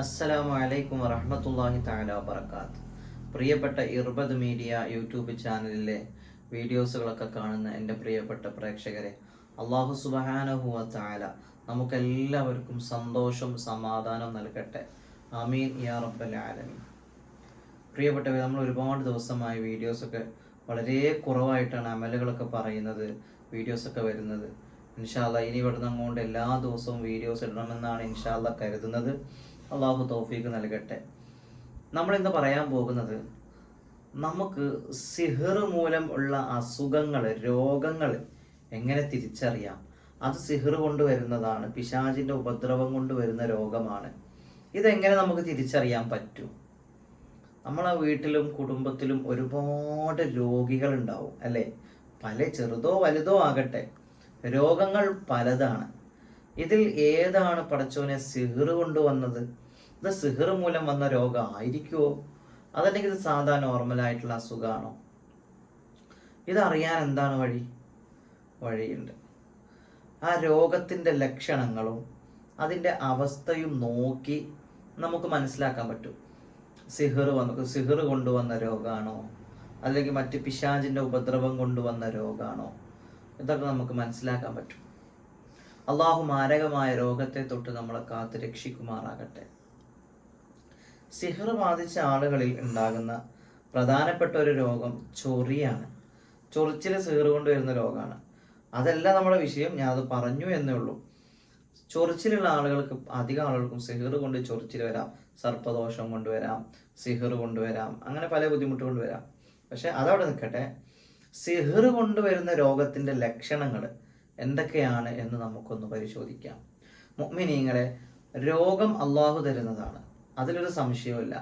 അസ്സലാമു അലൈക്കും വറഹ്മത്തുള്ളാഹി തആല വബറകാത്ത് പ്രിയപ്പെട്ട ഇർബദ് മീഡിയ യൂട്യൂബ് ചാനലിലെ വീഡിയോസുകളൊക്കെ കാണുന്ന എന്റെ പ്രിയപ്പെട്ട പ്രേക്ഷകരെ അള്ളാഹു സുബ്ഹാനഹു താല നമുക്കെല്ലാവർക്കും സന്തോഷം സമാധാനം നൽകട്ടെ. അമീൻ യാ റബ്ബൽ ആലമീൻ. പ്രിയപ്പെട്ടവർ നമ്മൾ ഒരുപാട് ദിവസമായി വീഡിയോസൊക്കെ വളരെ കുറവായിട്ടാണ് അമലുകളൊക്കെ പറയുന്നത് വീഡിയോസൊക്കെ വരുന്നത്. ഇൻഷാല്ല ഇനി ഇവിടുന്ന് അങ്ങോട്ട് എല്ലാ ദിവസവും വീഡിയോസ് ഇടണമെന്നാണ് ഇൻഷാല്ല കരുതുന്നത്. അള്ളാഹു തൗഫീക്ക് നൽകട്ടെ. നമ്മൾ ഇന്ന് പറയാൻ പോകുന്നത് നമുക്ക് സിഹർ മൂലം ഉള്ള അസുഖങ്ങൾ രോഗങ്ങൾ എങ്ങനെ തിരിച്ചറിയാം? അത് സിഹർ കൊണ്ടുവരുന്നതാണ് പിശാചിന്റെ ഉപദ്രവം കൊണ്ടുവരുന്ന രോഗമാണ്. ഇതെങ്ങനെ നമുക്ക് തിരിച്ചറിയാൻ പറ്റും? നമ്മളെ വീട്ടിലും കുടുംബത്തിലും ഒരുപാട് രോഗികൾ ഉണ്ടാവും അല്ലേ? പല ചെറുതോ വലുതോ ആകട്ടെ രോഗങ്ങൾ പലതാണ്. ഇതിൽ ഏതാണ് പടച്ചോനെ സിഹർ കൊണ്ടുവന്നത് ഇത് സിഹർ മൂലം വന്ന രോഗമായിരിക്കുമോ അതല്ലെങ്കിൽ ഇത് സാധാ നോർമലായിട്ടുള്ള അസുഖമാണോ ഇതറിയാൻ എന്താണ് വഴി? വഴിയുണ്ട്. ആ രോഗത്തിന്റെ ലക്ഷണങ്ങളും അതിന്റെ അവസ്ഥയും നോക്കി നമുക്ക് മനസ്സിലാക്കാൻ പറ്റും. സിഹർ വന്നു സിഹർ കൊണ്ടുവന്ന രോഗമാണോ അല്ലെങ്കിൽ മറ്റ് പിശാചിന്റെ ഉപദ്രവം കൊണ്ടുവന്ന രോഗമാണോ ഇതൊക്കെ നമുക്ക് മനസ്സിലാക്കാൻ പറ്റും. അള്ളാഹു മാരകമായ രോഗത്തെ തൊട്ട് നമ്മളെ കാത്ത് രക്ഷിക്കുമാറാകട്ടെ സിഹർ ബാധിച്ച ആളുകളിൽ ഉണ്ടാകുന്ന പ്രധാനപ്പെട്ട ഒരു രോഗം ചൊറിയാണ്. ചൊറിച്ചിൽ സിഹർ കൊണ്ട് വരുന്ന രോഗമാണ്. അതല്ല നമ്മുടെ വിഷയം ഞാൻ അത് പറഞ്ഞു എന്നേ ഉള്ളൂ. ചൊറിച്ചിലുള്ള ആളുകൾക്ക് അധികം ആളുകൾക്കും സിഹർ കൊണ്ട് ചൊറിച്ചിൽ വരാം. സർപ്പദോഷം കൊണ്ടുവരാം സിഹർ കൊണ്ടുവരാം അങ്ങനെ പല ബുദ്ധിമുട്ട് കൊണ്ടുവരാം പക്ഷെ അതവിടെ നിൽക്കട്ടെ. സിഹർ കൊണ്ടുവരുന്ന രോഗത്തിന്റെ ലക്ഷണങ്ങൾ എന്തൊക്കെയാണ് എന്ന് നമുക്കൊന്ന് പരിശോധിക്കാം. മുഗ്മിനീങ്ങളെ രോഗം അള്ളാഹു തരുന്നതാണ്. അതിലൊരു സംശയവുമില്ല.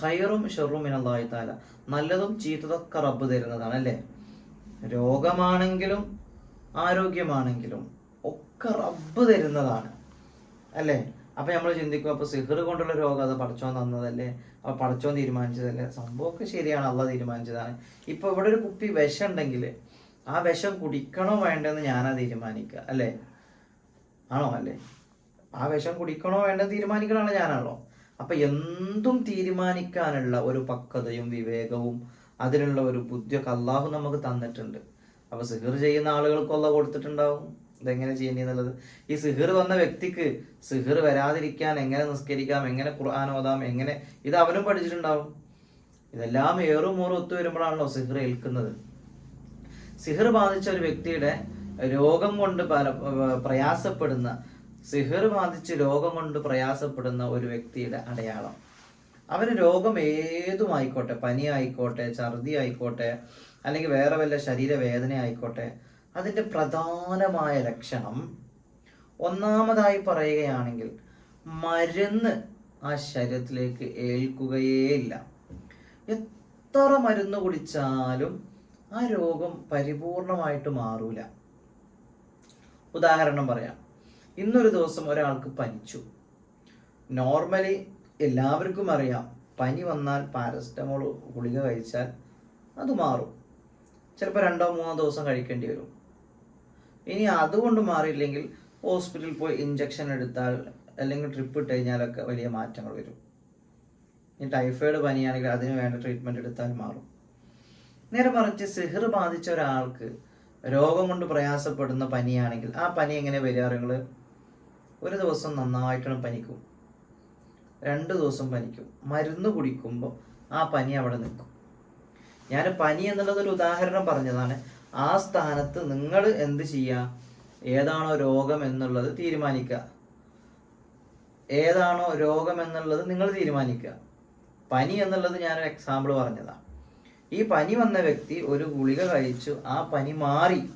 ഹൈറും ഷെറും മിനല്ലാഹി താല നല്ലതും ചീത്തതൊക്കെ റബ്ബ് തരുന്നതാണ് അല്ലേ? രോഗമാണെങ്കിലും ആരോഗ്യമാണെങ്കിലും ഒക്കെ റബ്ബ് തരുന്നതാണ്. അല്ലേ? അപ്പൊ നമ്മൾ ചിന്തിക്കും അപ്പോൾ സിഹർ കൊണ്ടുള്ള രോഗം അത് പഠിച്ചോ തന്നതല്ലേ? അപ്പൊ പഠിച്ചോ തീരുമാനിച്ചതല്ലേ? സംഭവമൊക്കെ ശരിയാണ് അള്ള തീരുമാനിച്ചതാണ്. ഇപ്പൊ ഇവിടെ ഒരു കുപ്പി വിഷം ഉണ്ടെങ്കിൽ ആ വിഷം കുടിക്കണോ വേണ്ടെന്ന് ഞാനാ തീരുമാനിക്കുക അല്ലേ? ആണോ? അല്ലേ? ആ വിഷം കുടിക്കണോ വേണ്ടെന്ന് തീരുമാനിക്കണമല്ലോ ഞാനാണല്ലോ. അപ്പൊ എന്തും തീരുമാനിക്കാനുള്ള ഒരു പക്വതയും വിവേകവും അതിനുള്ള ഒരു ബുദ്ധിയൊക്കെ അള്ളാഹു നമുക്ക് തന്നിട്ടുണ്ട്. അപ്പൊ സിഹിർ ചെയ്യുന്ന ആളുകൾക്കുള്ള കൊടുത്തിട്ടുണ്ടാവും. ഇതെങ്ങനെ ചെയ്യേണ്ടത് ഈ സിഹിർ വന്ന വ്യക്തിക്ക് സിഹിർ വരാതിരിക്കാൻ എങ്ങനെ നിസ്കരിക്കാം എങ്ങനെ ഖുർആൻ ഓതാം എങ്ങനെ ഇത് അവനും പഠിച്ചിട്ടുണ്ടാവും. ഇതെല്ലാം ഏറും ഓറും ഒത്തു വരുമ്പോഴാണല്ലോ സിഹിർ ഏൽക്കുന്നത്. സിഹിർ ബാധിച്ച ഒരു വ്യക്തിയുടെ രോഗം കൊണ്ട് പ്രയാസപ്പെടുന്ന സിഹർ ബാധിച്ച് രോഗം കൊണ്ട് പ്രയാസപ്പെടുന്ന ഒരു വ്യക്തിയുടെ അടയാളം. അവന് രോഗം ഏതുമായിക്കോട്ടെ പനി ആയിക്കോട്ടെ ഛർദി ആയിക്കോട്ടെ അല്ലെങ്കിൽ വേറെ വല്ല ശരീരവേദന ആയിക്കോട്ടെ അതിന്റെ പ്രധാനമായ ലക്ഷണം ഒന്നാമതായി പറയുകയാണെങ്കിൽ മരുന്ന് ആ ശരീരത്തിലേക്ക് ഏൽക്കുകയേ ഇല്ല എത്ര മരുന്ന് കുടിച്ചാലും ആ രോഗം പരിപൂർണമായിട്ട് മാറൂല. ഉദാഹരണം പറയാം. ഇന്നൊരു ദിവസം ഒരാൾക്ക് പനിച്ചു. നോർമലി എല്ലാവർക്കും അറിയാം പനി വന്നാൽ പാരസ്റ്റമോൾ ഗുളിക കഴിച്ചാൽ അത് മാറും. ചിലപ്പോൾ രണ്ടോ മൂന്നോ ദിവസം കഴിക്കേണ്ടി വരും. ഇനി അതുകൊണ്ട് മാറിയില്ലെങ്കിൽ ഹോസ്പിറ്റലിൽ പോയി ഇഞ്ചക്ഷൻ എടുത്താൽ അല്ലെങ്കിൽ ട്രിപ്പ് ഇട്ട് കഴിഞ്ഞാലൊക്കെ വലിയ മാറ്റങ്ങൾ വരും. ഇനി ടൈഫോയിഡ് പനിയാണെങ്കിൽ അതിന് വേണ്ട ട്രീറ്റ്മെന്റ് എടുത്താൽ മാറും. നേരെ മറിച്ച് സിഹർ ബാധിച്ച ഒരാൾക്ക് രോഗം കൊണ്ട് പ്രയാസപ്പെടുന്ന പനിയാണെങ്കിൽ ആ പനി എങ്ങനെ വരിക ഒരു ദിവസം നന്നായിട്ടാണ് പനിക്കും. രണ്ട് ദിവസം പനിക്കും. മരുന്ന് കുടിക്കുമ്പോൾ ആ പനി അവിടെ നിൽക്കും. ഞാൻ പനി എന്നുള്ളത് ഒരു ഉദാഹരണം പറഞ്ഞതാണ്. ആ സ്ഥാനത്ത് നിങ്ങൾ എന്ത് ചെയ്യുക ഏതാണോ രോഗം എന്നുള്ളത് തീരുമാനിക്കുക. ഏതാണോ രോഗം എന്നുള്ളത് നിങ്ങൾ തീരുമാനിക്കുക. പനി എന്നുള്ളത് ഞാനൊരു എക്സാമ്പിൾ പറഞ്ഞതാണ്. ഈ പനി വന്ന വ്യക്തി ഒരു ഗുളിക കഴിച്ചു. ആ പനി മാറി.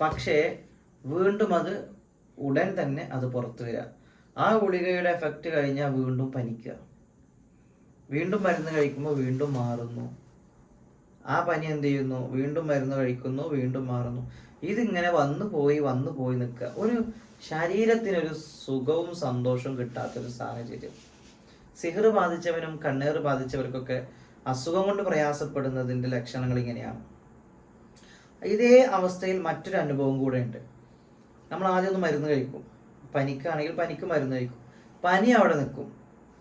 പക്ഷേ വീണ്ടും അത് ഉടൻ തന്നെ അത് പുറത്തു വരിക. ആ ഗുളികയുടെ എഫക്റ്റ് കഴിഞ്ഞാൽ വീണ്ടും പനിക്കുക. വീണ്ടും മരുന്ന് കഴിക്കുമ്പോൾ വീണ്ടും മാറുന്നു. ആ പനി എന്ത് ചെയ്യുന്നു? വീണ്ടും മരുന്ന് കഴിക്കുന്നു വീണ്ടും മാറുന്നു. ഇതിങ്ങനെ വന്നു പോയി വന്നു പോയി നിൽക്കുക. ഒരു ശരീരത്തിനൊരു സുഖവും സന്തോഷവും കിട്ടാത്തൊരു സാഹചര്യം. സിഹർ ബാധിച്ചവനും കണ്ണേർ ബാധിച്ചവർക്കൊക്കെ അസുഖം കൊണ്ട് പ്രയാസപ്പെടുന്നതിന്റെ ലക്ഷണങ്ങൾ ഇങ്ങനെയാണ്. ഇതേ അവസ്ഥയിൽ മറ്റൊരു അനുഭവം കൂടെ ഉണ്ട്. നമ്മൾ ആദ്യം ഒന്ന് മരുന്ന് കഴിക്കും. പനിക്കാണെങ്കിൽ പനിക്ക് മരുന്ന് കഴിക്കും. പനി അവിടെ നിൽക്കും.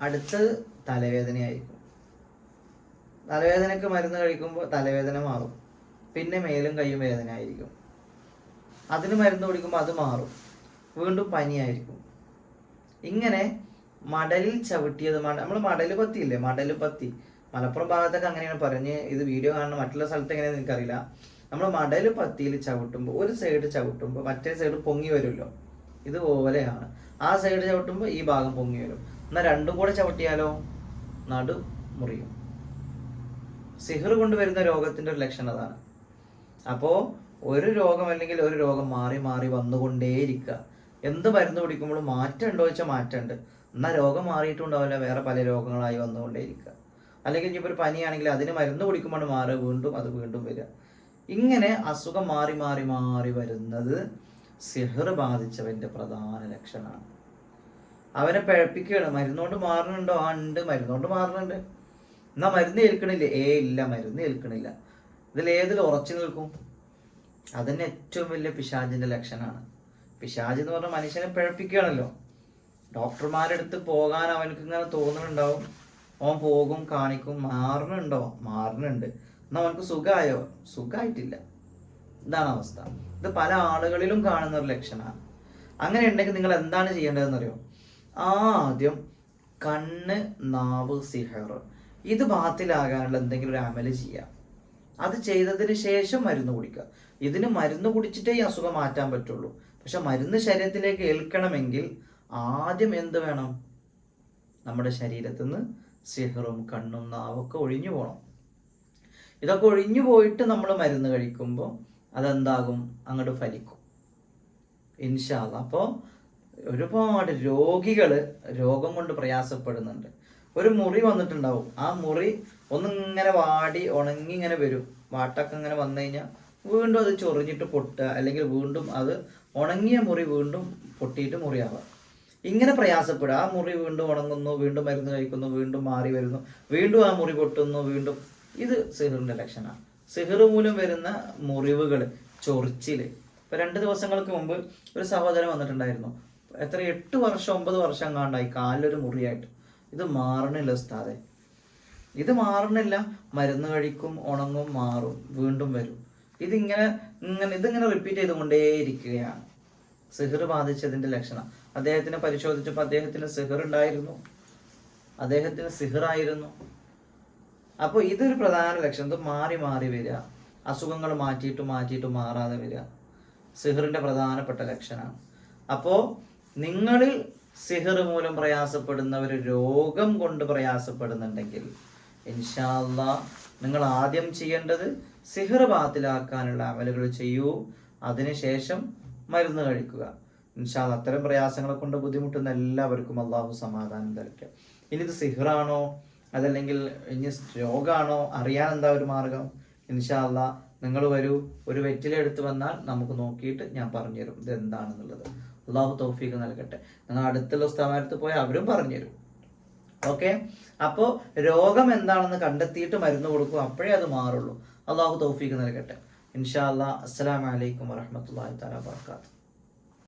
അടുത്തത് തലവേദനയായിരിക്കും. തലവേദനയ്ക്ക് മരുന്ന് കഴിക്കുമ്പോൾ തലവേദന മാറും. പിന്നെ മേലും കൈയും വേദന ആയിരിക്കും അതിന് മരുന്ന് കുടിക്കുമ്പോൾ അത് മാറും. വീണ്ടും പനിയായിരിക്കും. ഇങ്ങനെ മടലിൽ ചവിട്ടിയത് നമ്മൾ മടൽ പത്തിയില്ലേ മടൽ പത്തി. മലപ്പുറം ഭാഗത്തൊക്കെ അങ്ങനെയാണ് പറഞ്ഞ് ഇത് വീഡിയോ കാണുന്ന മറ്റുള്ള സ്ഥലത്ത് എങ്ങനെയാണെന്ന് എനിക്കറിയില്ല. നമ്മൾ മടൽ പത്തിയിൽ ചവിട്ടുമ്പോൾ ഒരു സൈഡ് ചവിട്ടുമ്പോൾ മറ്റേ സൈഡ് പൊങ്ങി വരുമല്ലോ. ഇതുപോലെയാണ്. ആ സൈഡ് ചവിട്ടുമ്പോൾ ഈ ഭാഗം പൊങ്ങി വരും. എന്നാൽ രണ്ടും കൂടെ ചവിട്ടിയാലോ? നടു മുറിയും സിഹർ കൊണ്ടുവരുന്ന രോഗത്തിന്റെ ഒരു ലക്ഷണം അതാണ്. അപ്പോൾ ഒരു രോഗം അല്ലെങ്കിൽ ഒരു രോഗം മാറി മാറി വന്നുകൊണ്ടേയിരിക്കുക. എന്ത് മരുന്ന് പിടിക്കുമ്പോഴും മാറ്റം ഉണ്ടോ വെച്ചാൽ മാറ്റമുണ്ട്. എന്നാൽ രോഗം മാറിയിട്ടുണ്ടാവില്ല വേറെ പല രോഗങ്ങളായി വന്നുകൊണ്ടേയിരിക്കുക. അല്ലെങ്കിൽ ഇനിയിപ്പോൾ ഒരു പനിയാണെങ്കിൽ അതിന് മരുന്ന് കുടിക്കുമ്പോൾ മാറുക വീണ്ടും അത് വീണ്ടും വരിക. ഇങ്ങനെ അസുഖം മാറി മാറി മാറി വരുന്നത് സിഹർ ബാധിച്ചവന്റെ പ്രധാന ലക്ഷണമാണ്. അവനെ പഴപ്പിക്കുകയാണ്. മരുന്നുകൊണ്ട് മാറുന്നുണ്ടോ ആ ഉണ്ട്. മരുന്നുകൊണ്ട് മാറുന്നുണ്ട് എന്നാ മരുന്ന് ഏൽക്കണില്ല? ഏ ഇല്ല മരുന്ന് ഏൽക്കണില്ല. ഇതിൽ ഏതിൽ ഉറച്ചു നിൽക്കും? അതന്നെ ഏറ്റവും വലിയ പിശാചിന്റെ ലക്ഷണമാണ്. പിശാജ് എന്ന് പറഞ്ഞാൽ മനുഷ്യനെ പിഴപ്പിക്കുകയാണല്ലോ. ഡോക്ടർമാരെടുത്ത് പോകാൻ അവനക്ക് ഇങ്ങനെ തോന്നുന്നുണ്ടാവും ഓൻ പോകും കാണിക്കും മാറണുണ്ടോ? മാറണുണ്ട്. എന്നാ അവനക്ക് സുഖമായോ സുഖമായിട്ടില്ല ഇതാണ് അവസ്ഥ. ഇത് പല ആളുകളിലും കാണുന്ന ഒരു ലക്ഷണമാണ് അങ്ങനെ ഉണ്ടെങ്കിൽ നിങ്ങൾ എന്താണ് ചെയ്യേണ്ടതെന്ന് അറിയോ ആദ്യം കണ്ണ് നാവ് സിഹർ. ഇത് ബാത്തിലാകാനുള്ള എന്തെങ്കിലും ഒരു അമൽ ചെയ്യാം. അത് ചെയ്തതിന് ശേഷം മരുന്ന് കുടിക്കുക. ഇതിന് മരുന്ന് കുടിച്ചിട്ടേ ഈ അസുഖം മാറ്റാൻ പറ്റുള്ളൂ. പക്ഷെ മരുന്ന് ശരീരത്തിലേക്ക് ഏൽക്കണമെങ്കിൽ ആദ്യം എന്ത് വേണം? നമ്മുടെ ശരീരത്തിൽ നിന്ന് സിഹറും കണ്ണും നാവൊക്കെ ഒഴിഞ്ഞു പോകണം. ഇതൊക്കെ ഒഴിഞ്ഞു പോയിട്ട് നമ്മൾ മരുന്ന് കഴിക്കുമ്പോൾ അതെന്താകും? അങ്ങോട്ട് ഫലിക്കും. ഇൻഷാല്ല അപ്പോൾ ഒരുപാട് രോഗികൾ രോഗം കൊണ്ട് പ്രയാസപ്പെടുന്നുണ്ട്. ഒരു മുറി വന്നിട്ടുണ്ടാവും. ആ മുറി ഒന്നിങ്ങനെ വാടി ഉണങ്ങി ഇങ്ങനെ വരും. വാട്ടൊക്കെ ഇങ്ങനെ വന്നു കഴിഞ്ഞാൽ വീണ്ടും അത് ചൊറിഞ്ഞിട്ട് പൊട്ടുക അല്ലെങ്കിൽ വീണ്ടും അത് ഉണങ്ങിയ മുറി വീണ്ടും പൊട്ടിയിട്ട് മുറിയാവുക ഇങ്ങനെ പ്രയാസപ്പെടുക. ആ മുറി വീണ്ടും ഉണങ്ങുന്നു വീണ്ടും മരുന്ന് കഴിക്കുന്നു വീണ്ടും മാറി വരുന്നു വീണ്ടും ആ മുറി പൊട്ടുന്നു വീണ്ടും ഇത് സിഹറിന്റെ ലക്ഷണമാണ്. സിഹർ മൂലം വരുന്ന മുറിവുകൾ ചൊറിച്ചിൽ ഇപ്പൊ രണ്ട് ദിവസങ്ങൾക്ക് മുമ്പ് ഒരു സഹോദരൻ വന്നിട്ടുണ്ടായിരുന്നു. എത്ര എട്ട് വർഷം ഒമ്പത് വർഷം കാണ്ടായി കാലിലൊരു മുറിയായിട്ട്. ഇത് മാറണില്ല ഉസ്താദെ. ഇത് മാറണില്ല. മരുന്ന് കഴിക്കും ഉണങ്ങും മാറും വീണ്ടും വരും. ഇതിങ്ങനെ ഇങ്ങനെ ഇതിങ്ങനെ റിപ്പീറ്റ് ചെയ്തുകൊണ്ടേയിരിക്കുകയാണ്. സിഹർ ബാധിച്ചതിന്റെ ലക്ഷണം. അദ്ദേഹത്തിനെ പരിശോധിച്ചപ്പോൾ അദ്ദേഹത്തിന് സിഹർ ഉണ്ടായിരുന്നു. അദ്ദേഹത്തിന് സിഹറായിരുന്നു. അപ്പോൾ ഇതൊരു പ്രധാന ലക്ഷണം ഇത് മാറി മാറി വരിക. അസുഖങ്ങൾ മാറ്റിയിട്ട് മാറ്റിയിട്ട് മാറാതെ വരിക. സിഹറിന്റെ പ്രധാനപ്പെട്ട ലക്ഷണമാണ് അപ്പോൾ നിങ്ങളിൽ സിഹർ മൂലം പ്രയാസപ്പെടുന്നവർ രോഗം കൊണ്ട് പ്രയാസപ്പെടുന്നുണ്ടെങ്കിൽ ഇൻഷാല്ല നിങ്ങൾ ആദ്യം ചെയ്യേണ്ടത് സിഹർ ബാത്തിലാക്കാനുള്ള അമലുകൾ ചെയ്യൂ. അതിനുശേഷം മരുന്ന് കഴിക്കുക. ഇൻഷാല്ല അത്തരം പ്രയാസങ്ങളെ കൊണ്ട് ബുദ്ധിമുട്ടുന്ന എല്ലാവർക്കും അള്ളാഹു സമാധാനം ധരിക്കുക ഇനി ഇത് സിഹറാണോ? അതല്ലെങ്കിൽ ഇനി രോഗമാണോ അറിയാൻ എന്താ ഒരു മാർഗം? ഇൻഷാല്ല നിങ്ങൾ വരൂ. ഒരു വെറ്റില എടുത്ത് വന്നാൽ നമുക്ക് നോക്കിയിട്ട് ഞാൻ പറഞ്ഞുതരും ഇത് എന്താണെന്നുള്ളത് അള്ളാഹു തൗഫീഖ് നൽകട്ടെ. നിങ്ങൾ അടുത്തുള്ള സ്ഥാപനത്ത് പോയാൽ അവരും പറഞ്ഞുതരും ഓക്കെ? അപ്പോൾ രോഗം എന്താണെന്ന് കണ്ടെത്തിയിട്ട് മരുന്ന് കൊടുക്കും അപ്പോഴേ അത് മാറുള്ളൂ. അള്ളാഹു തൗഫീഖ് നൽകട്ടെ. ഇൻഷാ അല്ലാ അസ്സലാമലൈക്കും വറഹമത്തല്ലാഹി തആല വർക്കാത്തു